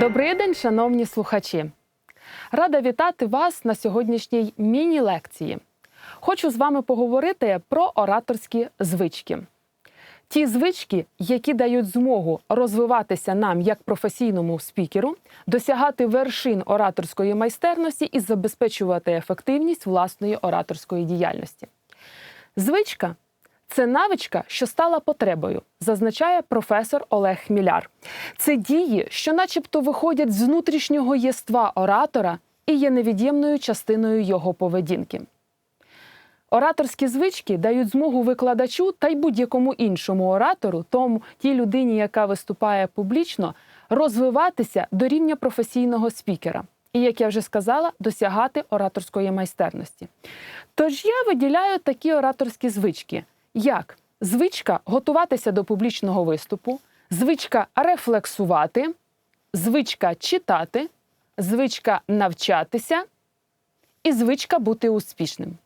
Добрий день, шановні слухачі. Рада вітати вас на сьогоднішній міні-лекції. Хочу з вами поговорити про ораторські звички. Ті звички, які дають змогу розвиватися нам як професійному спікеру, досягати вершин ораторської майстерності і забезпечувати ефективність власної ораторської діяльності. Звичка це навичка, що стала потребою, зазначає професор Олег Хміляр. Це дії, що, начебто, виходять з внутрішнього єства оратора і є невід'ємною частиною його поведінки. Ораторські звички дають змогу викладачу та й будь-якому іншому оратору, тому тій людині, яка виступає публічно, розвиватися до рівня професійного спікера. І, як я вже сказала, досягати ораторської майстерності. Тож я виділяю такі ораторські звички, як звичка готуватися до публічного виступу, звичка рефлексувати, звичка читати, звичка навчатися і звичка бути успішним.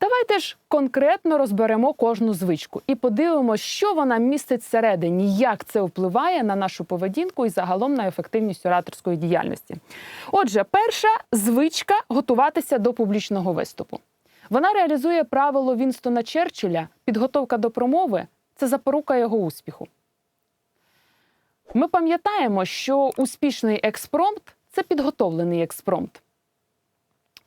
Давайте ж конкретно розберемо кожну звичку і подивимося, що вона містить всередині, як це впливає на нашу поведінку і загалом на ефективність ораторської діяльності. Отже, перша звичка готуватися до публічного виступу. Вона реалізує правило Вінстона Черчилля підготовка до промови це запорука його успіху. Ми пам'ятаємо, що успішний експромт це підготовлений експромт.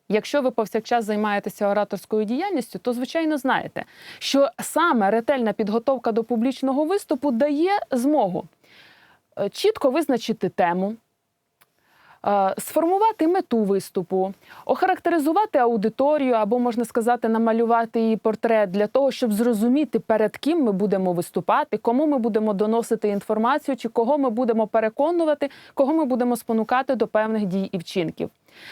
Якщо ви повсякчас займаєтеся ораторською діяльністю, то звичайно знаєте, що саме ретельна підготовка до публічного виступу дає змогу е, чітко визначити тему, сформувати мету виступу, охарактеризувати аудиторію або, можна сказати, намалювати її портрет для того, щоб зрозуміти, перед ким ми будемо виступати, кому ми будемо доносити інформацію, чи кого ми будемо переконувати, кого ми будемо спонукати до певних дій і вчинків.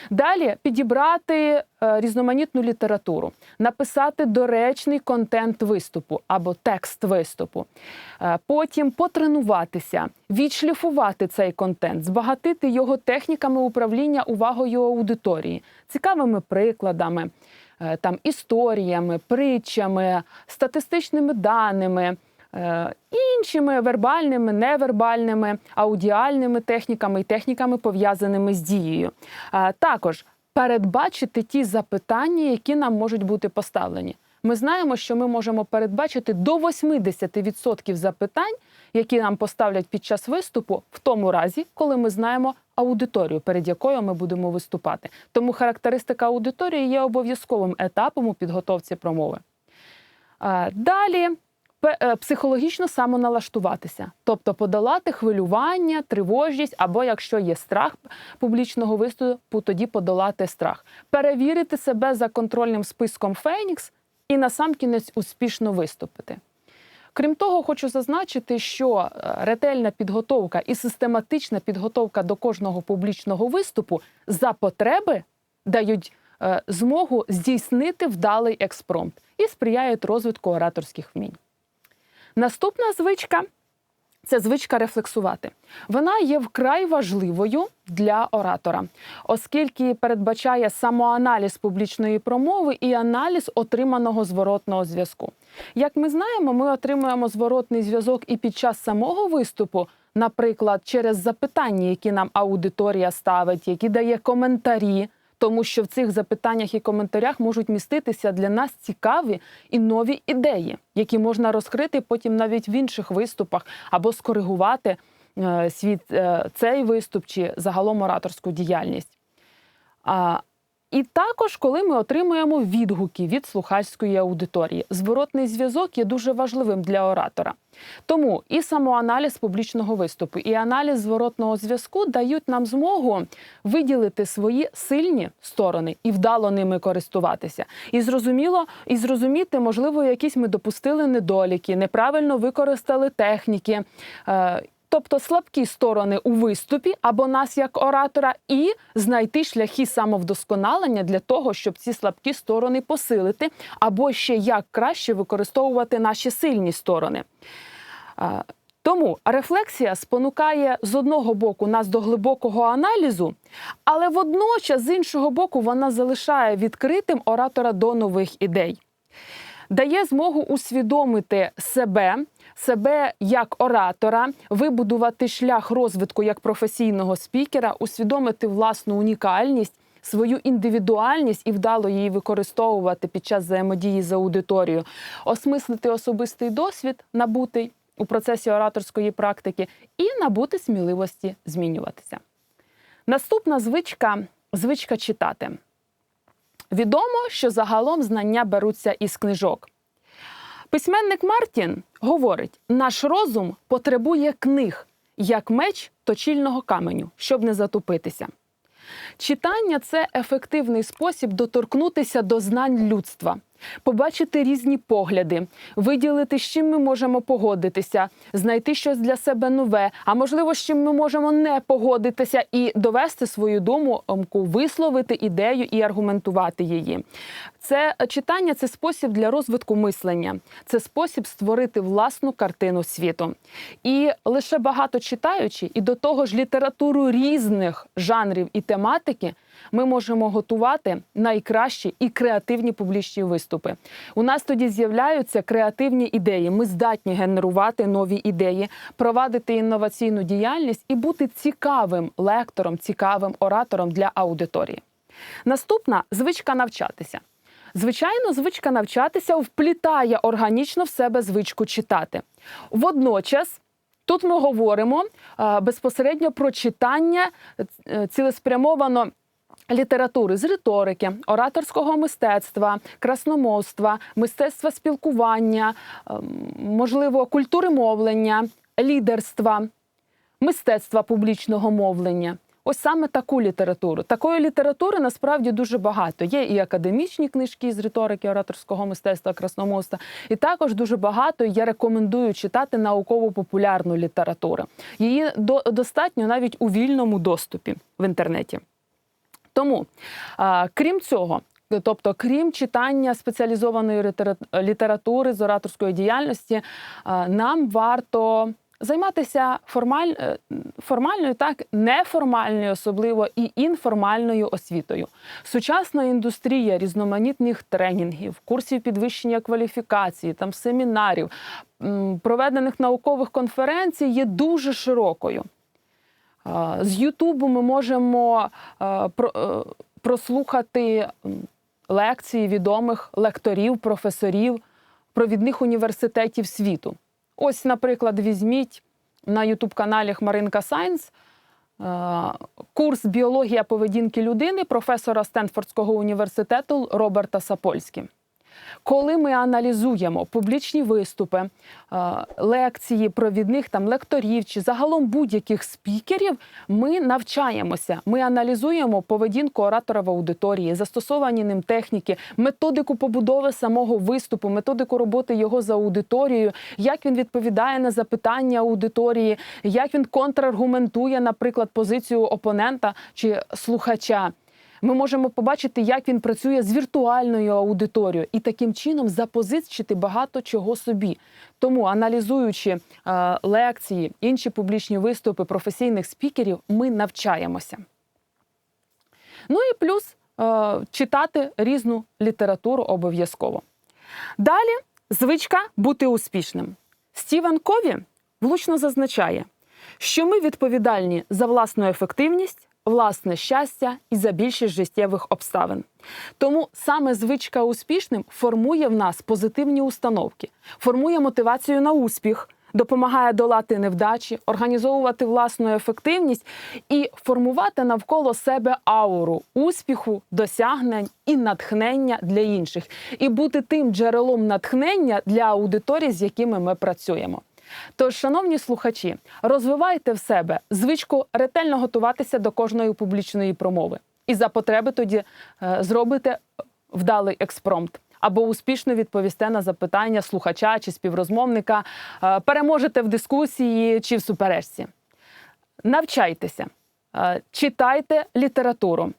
Далі підібрати е, різноманітну літературу, написати доречний контент виступу або текст виступу. Е, потім потренуватися, відшліфувати цей контент, збагатити його техніками управління увагою аудиторії, цікавими прикладами, е, там історіями, притчами, статистичними даними. Е, Іншими вербальними, невербальними, аудіальними техніками і техніками, пов'язаними з дією. Також передбачити ті запитання, які нам можуть бути поставлені. Ми знаємо, що ми можемо передбачити до 80% запитань, які нам поставлять під час виступу, в тому разі, коли ми знаємо аудиторію, перед якою ми будемо виступати. Тому характеристика аудиторії є обов'язковим етапом у підготовці промови. Далі е, психологічно самоналаштуватися, тобто подолати хвилювання, тривожність, або якщо є страх публічного виступу, тоді подолати страх, перевірити себе за контрольним списком Фенікс і насамкінець успішно виступити. Крім того, хочу зазначити, що е, ретельна підготовка і систематична підготовка до кожного публічного виступу за потреби дають е, змогу здійснити вдалий експромт і сприяють розвитку ораторських вмінь. Наступна звичка це звичка рефлексувати. Вона є вкрай важливою для оратора, оскільки передбачає самоаналіз публічної промови і аналіз отриманого зворотного зв'язку. Як ми знаємо, ми отримуємо зворотний зв'язок і під час самого виступу, наприклад, через запитання, які нам аудиторія ставить, які дає коментарі. Тому що в цих запитаннях і коментарях можуть міститися для нас цікаві і нові ідеї, які можна розкрити потім навіть в інших виступах або скоригувати е, світ е, цей виступ чи загалом ораторську діяльність. І також, коли ми отримуємо відгуки від слухацької аудиторії, зворотний зв'язок є дуже важливим для оратора. Тому і самоаналіз публічного виступу, і аналіз зворотного зв'язку дають нам змогу виділити свої сильні сторони і вдало ними користуватися. І зрозуміло, і зрозуміти, можливо, якісь ми допустили недоліки, неправильно використали техніки. Е, Тобто слабкі сторони у виступі або нас як оратора, і знайти шляхи самовдосконалення для того, щоб ці слабкі сторони посилити, або ще як краще використовувати наші сильні сторони. Тому рефлексія спонукає з одного боку нас до глибокого аналізу, але водночас з іншого боку вона залишає відкритим оратора до нових ідей. Дає змогу усвідомити себе, себе як оратора, вибудувати шлях розвитку як професійного спікера, усвідомити власну унікальність. Свою індивідуальність і вдало її використовувати під час взаємодії з аудиторією, осмислити особистий досвід, набутий у процесі ораторської практики, і набути сміливості змінюватися. Наступна звичка звичка читати. Відомо, що загалом знання беруться із книжок. Письменник Мартін говорить: наш розум потребує книг, як меч точільного каменю, щоб не затупитися. Читання це ефективний спосіб доторкнутися до знань людства, побачити різні погляди, виділити, з чим ми можемо погодитися, знайти щось для себе нове, а можливо, з чим ми можемо не погодитися і довести свою думку, висловити ідею і аргументувати її. Це читання це спосіб для розвитку мислення, це спосіб створити власну картину світу. І лише багато читаючи, і до того ж літературу різних жанрів і тематики, ми можемо готувати найкращі і креативні публічні виступи. У нас тоді з'являються креативні ідеї. Ми здатні генерувати нові ідеї, провадити інноваційну діяльність і бути цікавим лектором, цікавим оратором для аудиторії. Наступна звичка навчатися. Звичайно, звичка навчатися вплітає органічно в себе звичку читати. Водночас. Тут ми говоримо безпосередньо про читання е, цілеспрямовано літератури з риторики, ораторського мистецтва, красномовства, мистецтва спілкування, е, можливо, культури мовлення, лідерства, мистецтва публічного мовлення. Ось саме таку літературу. Такої літератури насправді дуже багато. Є і академічні книжки з риторики, ораторського мистецтва, красномовства, і також дуже багато я рекомендую читати науково-популярну літературу. Її до, достатньо навіть у вільному доступі в інтернеті. Тому, крім цього, тобто, крім читання спеціалізованої літератури з ораторської діяльності, нам варто. Займатися формаль... е, формальною, так неформальною, особливо і інформальною освітою. Сучасна індустрія різноманітних тренінгів, курсів підвищення кваліфікації, там семінарів, проведених наукових конференцій є дуже широкою. З Ютубу ми можемо е, е, прослухати лекції відомих лекторів, професорів, провідних університетів світу. Ось, наприклад, візьміть на Ютуб-каналі Хмаринка Сайнс е, курс біологія поведінки людини професора Стенфордського університету Роберта Сапольські. Коли ми аналізуємо публічні виступи, е, лекції провідних там лекторів чи загалом будь-яких спікерів, ми навчаємося. Ми аналізуємо поведінку оратора в аудиторії, застосовані ним техніки, методику побудови самого виступу, методику роботи його з аудиторією, як він відповідає на запитання аудиторії, як він контраргументує, наприклад, позицію опонента чи слухача. Ми можемо побачити, як він працює з віртуальною аудиторією, і таким чином запозичити багато чого собі. Тому, аналізуючи е, лекції, інші публічні виступи професійних спікерів, ми навчаємося. Ну і плюс е, читати різну літературу обов'язково. Далі звичка бути успішним. Стівен Кові влучно зазначає, що ми відповідальні за власну ефективність, власне щастя і за більшість життєвих обставин. Тому саме звичка успішним формує в нас позитивні установки, формує мотивацію на успіх, допомагає долати невдачі, організовувати власну ефективність і формувати навколо себе ауру успіху, досягнень і натхнення для інших, і бути тим джерелом натхнення для аудиторії, з якими ми працюємо. Тож, шановні слухачі, розвивайте в себе звичку ретельно готуватися до кожної публічної промови. І за потреби тоді е, зробите вдалий експромт. Або успішно відповісте на запитання слухача чи співрозмовника, е, переможете в дискусії чи в суперечці. Навчайтеся, е, читайте літературу,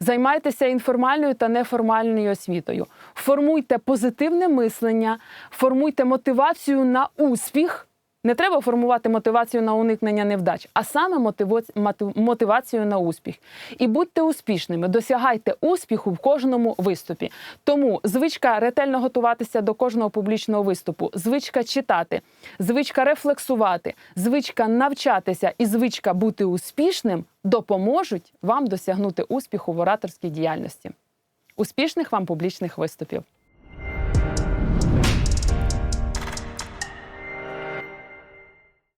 займайтеся інформальною та неформальною освітою, формуйте позитивне мислення, формуйте мотивацію на успіх Не треба формувати мотивацію на уникнення невдач, а саме мотивацію на успіх. І будьте успішними, досягайте успіху в кожному виступі. Тому звичка ретельно готуватися до кожного публічного виступу, звичка читати, звичка рефлексувати, звичка навчатися і звичка бути успішним допоможуть вам досягнути успіху в ораторській діяльності. Успішних вам публічних виступів!